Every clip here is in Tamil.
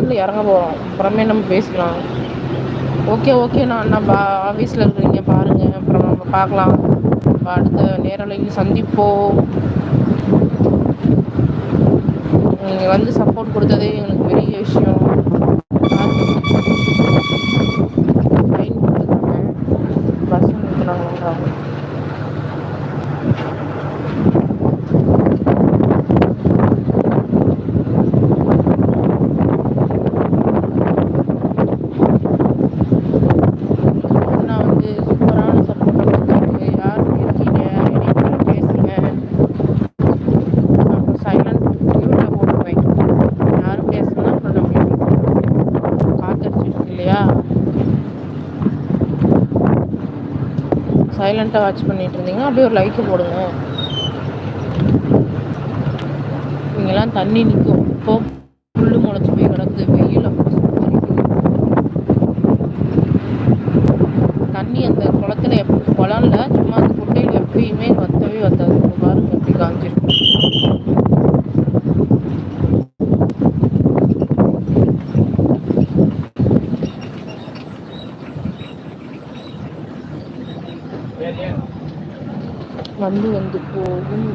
நேரத்துல இறங்க போகிறோம் அப்புறமே நம்ம பேசிக்கலாம். ஓகே ஓகே அண்ணா பா ஆஃபீஸில் இருக்கிறீங்க பாருங்க. அப்புறம் நம்ம பார்க்கலாம். அடுத்த நேரலையும் சந்திப்போம். நீங்கள் வந்து சப்போர்ட் கொடுத்ததே எங்களுக்கு பெரிய விஷயம். ஃபைன் கொடுத்துருக்காங்க பஸ் நிறுத்தினாங்க. இல்லையா? சைலண்ட்டா வாட்ச் பண்ணிட்டு இருந்தீங்கன்னா அப்படியே ஒரு லைக்க போடுங்க. இங்கெல்லாம் தண்ணி நிற்கும் இப்போ வந்து வந்து போகும்.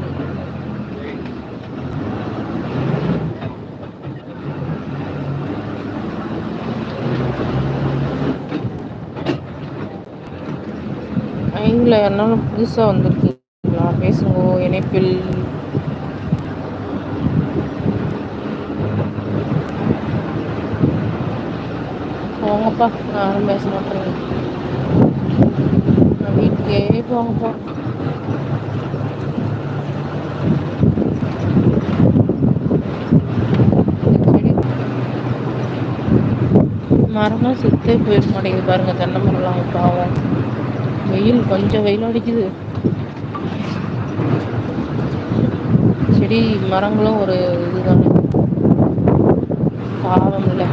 லைன்ல யாருனாலு புதுசாக வந்திருக்கீங்களா? பேசுங்க இணைப்பில். போங்கப்பா நானும் பேச மாட்டேங்க நா வீட்டுக்கே போங்கப்பா இந்த செடி மரம்லாம் செத்தே போயிட மாட்டேங்குது பாருங்க தென்னை மரம்லா பாவம் வெயில் கொஞ்சம் வெயில் அடிக்குது. செடி மரங்களும் ஒரு இதுதானே. பாவம் இல்லை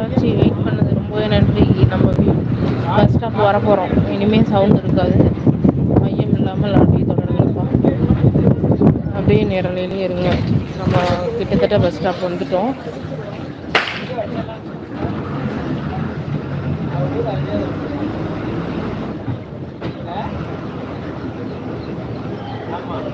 ஆச்சு வெயிட் பண்ணது ரொம்பவே நன்றி. நம்ம பஸ் ஸ்டாப் வர போகிறோம் இனிமேல் சவுண்ட் இருக்காது. மையம் இல்லாமல் அப்படியே தொடர்ந்துருப்போம் அப்படியே நிரலையிலே இருங்க. நம்ம கிட்டத்தட்ட பஸ் ஸ்டாப் வந்துட்டோம். ஆமாம்